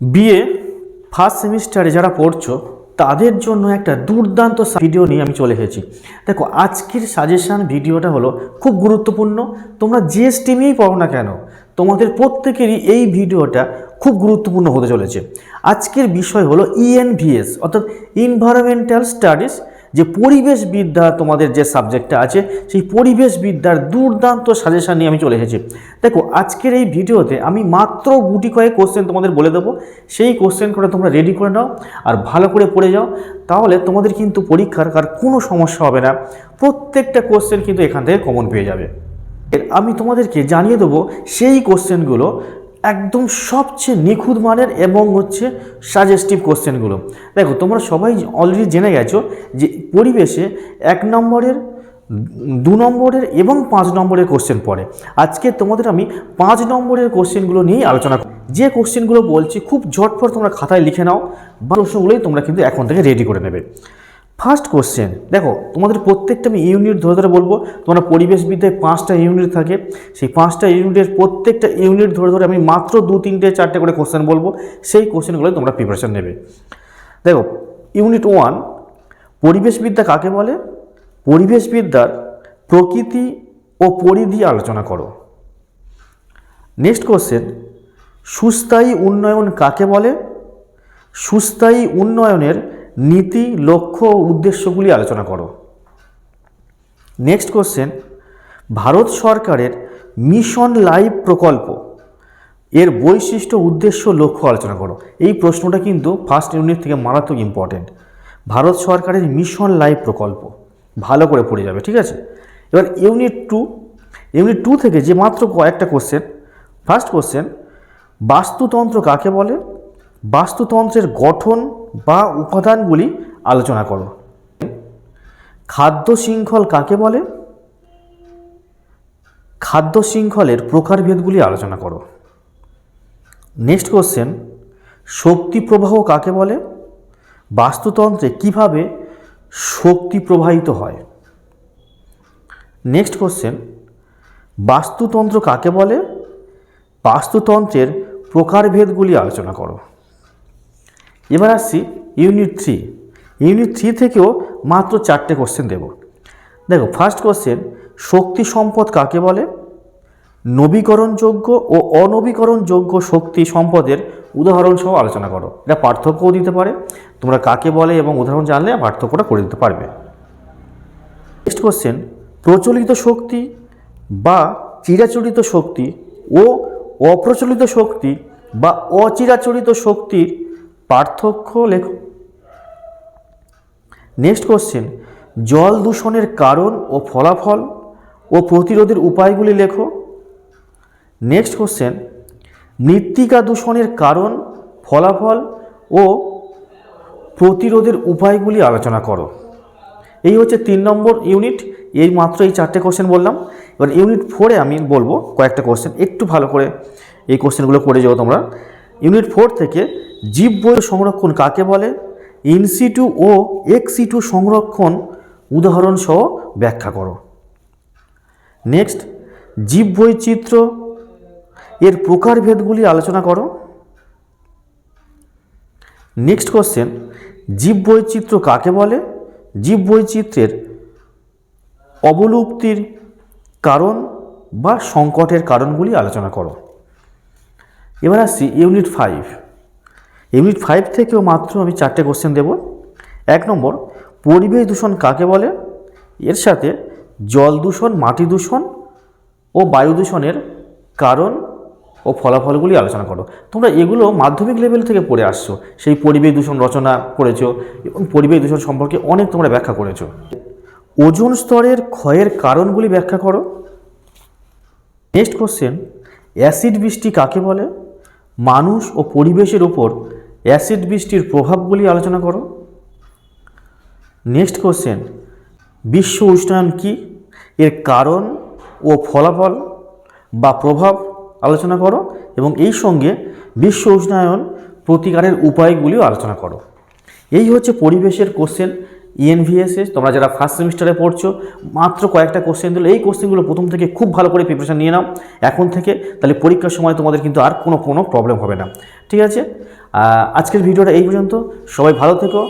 BA first সেমিস্টারে যারা পড়ছো, তাদের জন্য একটা দুর্দান্ত ভিডিও নিয়ে আমি চলে এসেছি। দেখো, আজকের সাজেশান ভিডিওটা হলো খুব গুরুত্বপূর্ণ। তোমরা যে স্ট্রিমেই পড়ো না কেন? তোমাদের প্রত্যেকেরই এই ভিডিওটা খুব গুরুত্বপূর্ণ হতে চলেছে। আজকের বিষয় হলো E ইএনভিএস অর্থাৎ ইনভায়রনমেন্টাল স্টাডিজ যে পরিবেশবিদ্যা তোমাদের যে সাবজেক্টটা আছে, সেই পরিবেশবিদ্যার দুর্দান্ত সাজেশান নিয়ে আমি চলে এসেছি। দেখো, আজকের এই ভিডিওতে আমি মাত্র গুটি কয়েক কোশ্চেন তোমাদের বলে দেবো। সেই কোশ্চেন করে তোমরা রেডি করে নাও আর ভালো করে পড়ে যাও। তাহলে তোমাদের কিন্তু পরীক্ষার কার কোনো সমস্যা হবে না। প্রত্যেকটা কোশ্চেন কিন্তু এখান থেকে কমন পেয়ে যাবে। আমি তোমাদেরকে জানিয়ে দেবো সেই কোশ্চেনগুলো একদম সবচেয়ে নিখুঁত মানের এবং হচ্ছে সাজেস্টিভ কোশ্চেনগুলো দেখো, তোমরা সবাই অলরেডি জেনে গেছো যে পরিবেশে এক নম্বরের, দু নম্বরের এবং পাঁচ নম্বরের কোশ্চেন পড়ে। আজকে তোমাদের আমি পাঁচ নম্বরের কোশ্চেনগুলো নিয়েই আলোচনা করব। যে কোশ্চেনগুলো বলছি, খুব ঝটপট তোমরা খাতায় লিখে নাও, বা প্রশ্নগুলোই তোমরা কিন্তু এখন থেকে রেডি করে নেবে। ফার্স্ট কোশ্চেন দেখো, তোমাদের প্রত্যেকটা আমি ইউনিট ধরে ধরে বলব, তোমরা পরিবেশবিদ্যায় পাঁচটা ইউনিট থাকে, সেই পাঁচটা ইউনিটের প্রত্যেকটা ইউনিট ধরে ধরে আমি মাত্র দু, তিনটে, চারটে করে কোশ্চেন বলব, সেই কোশ্চেনগুলো তোমরা প্রিপারেশন নেবে। দেখো ইউনিট ওয়ান পরিবেশবিদ্যা কাকে বলে? পরিবেশবিদ্যার প্রকৃতি ও পরিধি আলোচনা করো। নেক্সট কোশ্চেন সুস্থায়ী উন্নয়ন কাকে বলে? সুস্থায়ী উন্নয়নের নীতি, লক্ষ্য ও উদ্দেশ্যগুলি আলোচনা করো। নেক্সট কোশ্চেন ভারত সরকারের মিশন লাইফ প্রকল্প। এর বৈশিষ্ট্য, উদ্দেশ্য, লক্ষ্য আলোচনা করো। এই প্রশ্নটা কিন্তু ফার্স্ট ইউনিট থেকে মারাত্মক ইম্পর্টেন্ট ভারত সরকারের মিশন লাইফ প্রকল্প। ভালো করে পড়ে যাবে, ঠিক আছে? এবার ইউনিট টু ইউনিট টু থেকে যে মাত্র কয়েকটা কোশ্চেন ফার্স্ট কোশ্চেন বাস্তুতন্ত্র কাকে বলে? বাস্তুতন্ত্রের গঠন বা উপাদানগুলি আলোচনা করো। খাদ্য শৃঙ্খল কাকে বলে? খাদ্য শৃঙ্খলের প্রকারভেদগুলি আলোচনা করো। নেক্সট কোশ্চেন শক্তি প্রবাহ কাকে বলে? বাস্তুতন্ত্রে কীভাবে শক্তি প্রবাহিত হয়? নেক্সট কোশ্চেন বাস্তুতন্ত্র কাকে বলে? বাস্তুতন্ত্রের প্রকারভেদগুলি আলোচনা করো। এবার আসছি ইউনিট থ্রি ইউনিট থ্রি থেকেও মাত্র চারটে কোশ্চেন দেব। দেখো ফার্স্ট কোশ্চেন শক্তি সম্পদ কাকে বলে? নবীকরণযোগ্য ও অনবীকরণযোগ্য শক্তি সম্পদের উদাহরণ সহ আলোচনা করো। এটা পার্থক্যও দিতে পারে, তোমরা কাকে বলে এবং উদাহরণ জানলে পার্থক্যটা করে দিতে পারবে। নেক্সট কোশ্চেন প্রচলিত শক্তি বা চিরাচরিত শক্তি ও অপ্রচলিত শক্তি বা অচিরাচরিত শক্তির পার্থক্য লেখো। নেক্সট কোশ্চেন জল দূষণের কারণ ও ফলাফল ও প্রতিরোধের উপায়গুলি লেখো। নেক্সট কোশ্চেন মৃত্তিকা দূষণের কারণ, ফলাফল ও প্রতিরোধের উপায়গুলি আলোচনা করো। এই হচ্ছে তিন নম্বর ইউনিট এই মাত্র এই চারটে কোশ্চেন বললাম। এবার ইউনিট ফোরে আমি বলব কয়েকটা কোশ্চেন একটু ভালো করে এই কোশ্চেনগুলো করে যাও তোমরা। ইউনিট ফোর থেকে জীব বই সংরক্ষণ কাকে বলে? ইনসিটু ও এক্সিটু সংরক্ষণ উদাহরণ সহ ব্যাখ্যা করো। নেক্সট জীব বৈচিত্র্য এর প্রকারভেদগুলি আলোচনা করো। নেক্সট কোশ্চেন জীব বৈচিত্র্য কাকে বলে? জীব বৈচিত্র্যের অবলুপ্তির কারণ বা সংকটের কারণগুলি আলোচনা করো। এবার আসছি ইউনিট ফাইভ ইউনিট ফাইভ থেকেও মাত্র আমি চারটে কোশ্চেন দেব। এক নম্বর, পরিবেশ দূষণ কাকে বলে? এর সাথে জল দূষণ, মাটি দূষণ ও বায়ু দূষণের কারণ ও ফলাফলগুলি আলোচনা করো। তোমরা এগুলো মাধ্যমিক লেভেল থেকে পড়ে আসছো। সেই পরিবেশ দূষণ রচনা করেছ এবং পরিবেশ দূষণ সম্পর্কে অনেক তোমরা ব্যাখ্যা করেছ। ওজোন স্তরের ক্ষয়ের কারণগুলি ব্যাখ্যা করো। নেক্সট কোশ্চেন অ্যাসিড বৃষ্টি কাকে বলে? মানুষ ও পরিবেশের উপর অ্যাসিড বৃষ্টির প্রভাবগুলি আলোচনা করো। নেক্সট কোশ্চেন বিশ্ব উষ্ণায়ন কি? এর কারণ ও ফলাফল বা প্রভাব আলোচনা করো এবং এই সঙ্গে বিশ্ব উষ্ণায়ন প্রতিকারের উপায়গুলিও আলোচনা করো। এই হচ্ছে পরিবেশের কোশ্চেন ইএনভিএসএস তোমরা যারা ফার্স্ট সেমিস্টারে পড়ছো, মাত্র কয়েকটা কোশ্চেন দিল। এই কোশ্চেনগুলো প্রথম থেকে খুব ভালো করে প্রিপারেশান নিয়ে নাও। এখন থেকে তাহলে পরীক্ষার সময় তোমাদের কিন্তু আর কোনো কোনো প্রবলেম হবে না। ঠিক আছে? আজকের ভিডিওটা এই পর্যন্ত। সবাই ভালো থেকো।